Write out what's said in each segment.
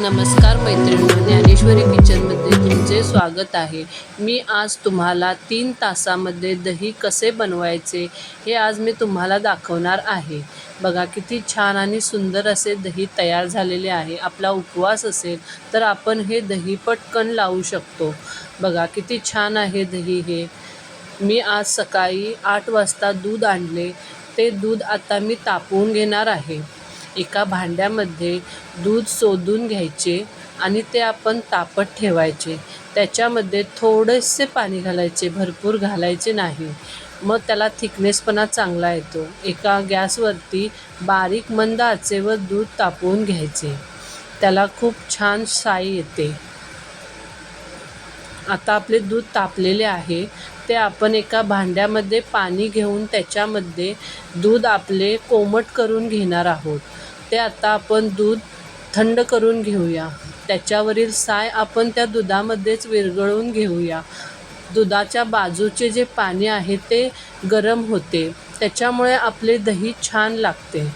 नमस्कार मैत्रिणी ज्ञानेश्वरी किचनमध्ये तुमचे स्वागत आहे. मी आज तुम्हाला तीन तासामध्ये दही कसे बनवायचे हे आज मी तुम्हाला दाखवणार आहे. बघा किती छान आणि सुंदर असे दही तयार झालेले आहे. आपला उपवास असेल तर आपण हे दही पटकन लावू शकतो. बघा किती छान आहे दही हे. मी आज सकाळी आठ वाजता दूध आणले. ते दूध आता मी तापवून घेणार आहे. एका भांड्यामध्ये दूध सोदून घ्यायचे आणि ते आपण तापत ठेवायचे. त्याच्यामध्ये थोडेसे पाणी घालायचे भरपूर घालायचे नाही. मग त्याला थिकनेसपणा चांगला येतो. एका गॅसवरती बारीक मंद आचेवर दूध तापवून घ्यायचे. त्याला खूप छान साई येते. आता आपले दूध तापलेले आहे. ते आपण एका भांड्यामध्ये पाणी घेऊन त्याच्यामध्ये दूध आपले कोमट करून घेणार आहोत. ते आता आपण दूध थंड करून घेऊया. त्याच्यावरील साय आपण त्या दुधामध्येच विरघळून घेऊया. दुधाच्या बाजूचे जे पाणी आहे ते गरम होते. त्याच्यामुळे आपले दही छान लागते.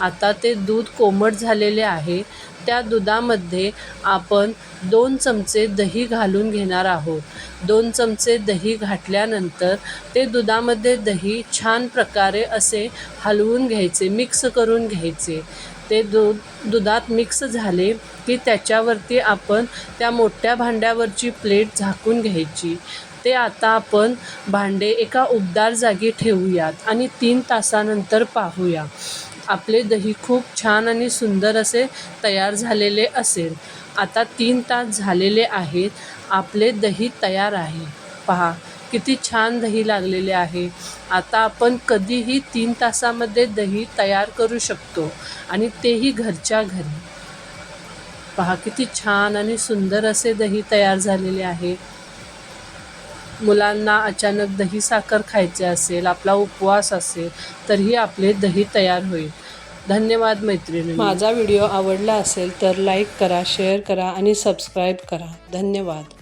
आता ते दूध कोमट झालेले आहे. त्या दुधामध्ये आपण दोन चमचे दही घालून घेणार आहोत. दोन चमचे दही घातल्यानंतर ते दुधामध्ये दही छान प्रकारे असे हलवून घ्यायचे मिक्स करून घ्यायचे. ते दूध दुधात मिक्स झाले की त्याच्यावरती आपण त्या मोठ्या भांड्यावरची प्लेट झाकून घ्यायची. ते आता आपण भांडे एका उबदार जागी ठेवूयात आणि तीन तासानंतर पाहूया. आपले दही खूप छान आणि सुंदर असे तयार झालेले असेल. आता तीन तास झालेले आहेत. आपले दही तयार आहे. पहा किती छान दही लागलेले आहे. आता आपण कधीही तीन तासामध्ये दही तयार करू शकतो आणि तेही घरच्या घरी. पहा किती छान आणि सुंदर असे दही तयार झालेले आहे. मुलांना अचानक दही साखर खायचे असेल आपला उपवास असेल तरीही आपले दही तयार होईल. धन्यवाद मैत्रिणी. माझा व्हिडिओ आवडला असेल तर लाईक करा शेअर करा आणि सबस्क्राईब करा. धन्यवाद.